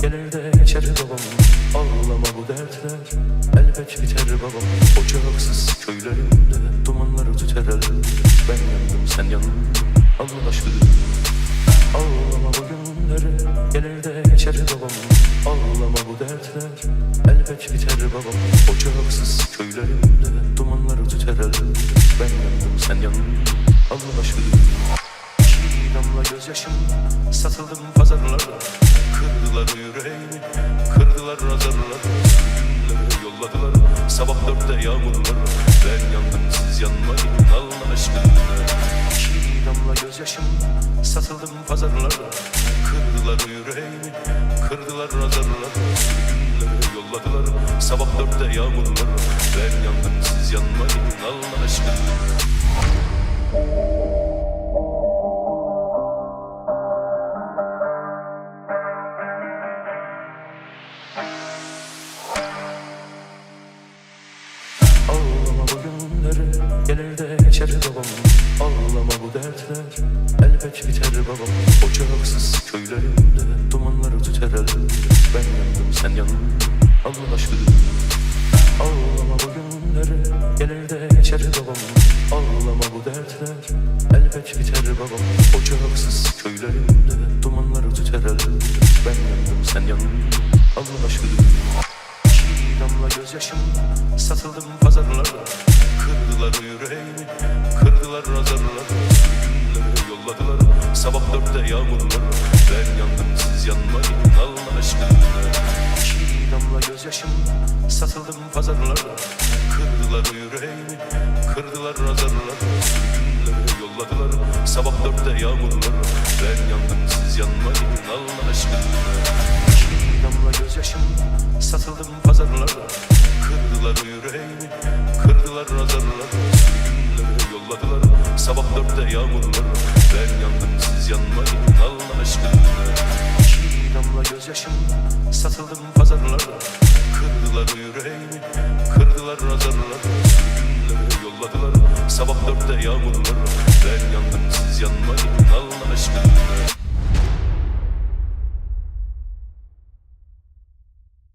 gelir de geçer babam. Ağlama bu dertler elbet biter babam. Ocaksız köylerimde dumanları tüter Ben yandım sen yandın Allah aşkına. Ağlama bu günleri gelir de geçer babam. Ağlama bu dertler elbet biter babam. Ocaksız köylerimde dumanları tüter Ben yandım sen yandın Allah aşkına. Damla gözyaşım satıldım pazarlara Kırdılar yüreğimi kırdılar azarlara Günleri yolladılar sabah dörtte yağmurlar Ben yandım siz yanmayın Allah aşkına İki damla gözyaşım satıldım pazarlara. Kırdılar yüreğimi kırdılar azarlara Günleri yolladılar sabah dörtte yağmurlar Ben yandım siz yanmayın Allah aşkına günleri gelir de geçer babam. Ağlama bu dertler elbet biter babam. Ocaksız köylerimde dumanları tüter el Ben yandım sen yandın. Allah aşkına. Ağlama bu günleri gelir de geçer babam. Ağlama bu dertler elbet biter babam. Ocaksız köylerimde dumanları tüter el Ben yandım sen yandın. Allah aşkına. Damla gözyaşım satıldım pazarlara Kırdılar yüreğimi kırdılar azarlara Günleri yolladılar sabah dörtte yağmurlar Ben yandım siz yanmayın Allah aşkına İki damla gözyaşım satıldım pazarlara. Kırdılar yüreğimi kırdılar azarlara Günleri yolladılar sabah dörtte yağmurlar Ben yandım siz yanmayın Allah aşkına damla gözyaşım satıldım pazarlara. Kırdılar yüreğimi yağmurlar Ben yandım siz yanmayın Allah aşkına. İki damla gözyaşım satıldım pazarlara. Kırdılar yüreğimi kırdılar azarlara Günleri yolladılar sabah dörtte yağmurlar Ben yandım siz yanmayın Allah aşkına